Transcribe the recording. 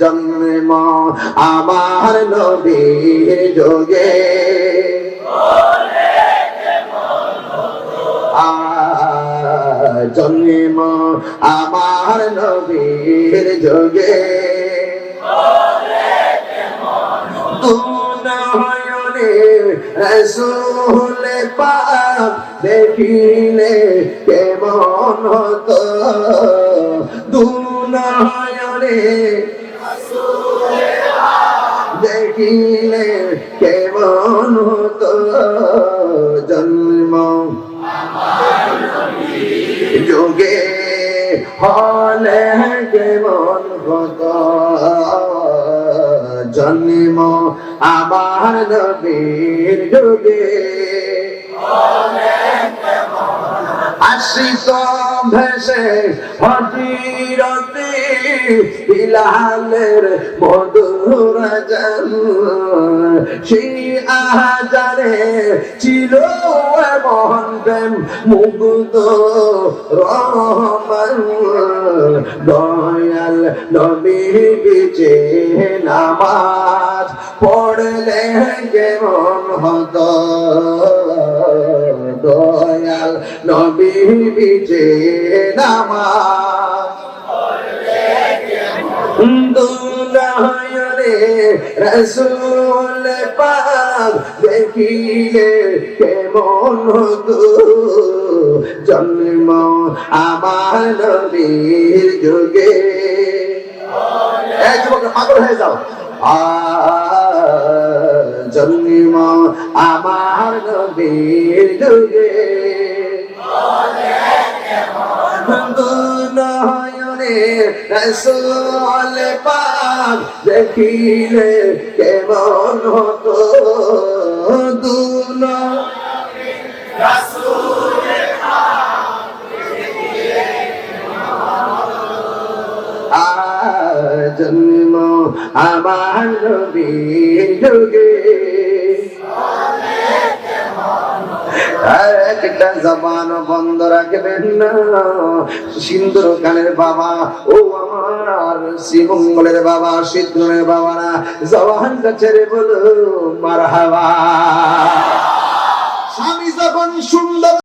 জন্ম আমার নবীর যোগে। জন্ম আমার নবীর যোগে। রসুল পাক দেখিলে কেমন হতো? দুনয়নে দেখিলে কেমন হতো জন্ম? যোগে হলে কেমন হতো? জন্ম আমার নবীর যুগে। আশিত ভেসে মধুর সেই আহাজারে ছিল এমন প্রেম রহমান। দয়াল নবী বিচে নামাজ পড়লে কেমন হতো? দয়াল নবী বিচে নামাজ। দুলহরে রসুল পাক দেখিলে কেমন হতো? জন্ম আমার নবীর যুগে। এই যুবক পাগল হয়ে যাও। আ জন্ম আমার নবীর যুগে। রসুল পাক দেখিলে কেমন হতো? দুন জন্ম আমার নবীর যুগে। একটা জবান বন্ধ রাখবেন না। সিন্দুর খানের বাবা, ও আমার শ্রীমঙ্গলের বাবা সিদ্ধনের বাবারা, জবানটা ছেড়ে বলো মার স্বামী যখন সুন্দর